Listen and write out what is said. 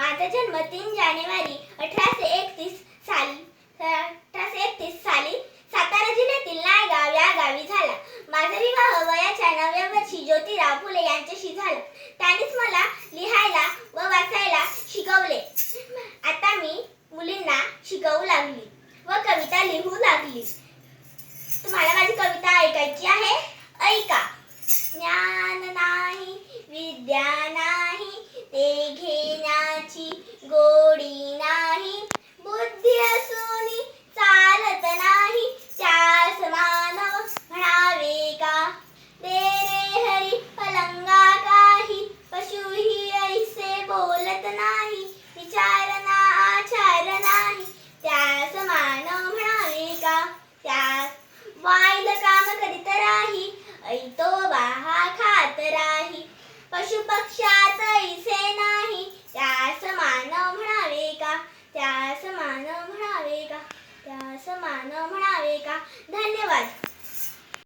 माझा जन्म तीन जानेवारी अठराशे एकतीस साली अठराशे एकतीस साली सातारा जिल्ह्यातील नायगाव या गावी झाला. माझा विवाह वयाच्या नवव्या वर्षी ज्योतिराव फुले यांच्याशी झाला. त्यांनीच मला लिहायला व वाचायला शिकवले. आता मी मुलींना शिकवू लागली व कविता लिहू लागली. तुम्हाला माझी कविता ऐकायची आहे? गोडी नाही बुद्धी असून चालत नाही त्यास मानव म्हणावे का? दे हरी पलंगा काही पशुही ऐसे बोलत नाही विचारना आचार नाही त्यास मानव म्हणावे का? त्यास वाईल काम करीत राही ऐतो बाहा खात राही पशु पक्षात ऐसे धन्यवाद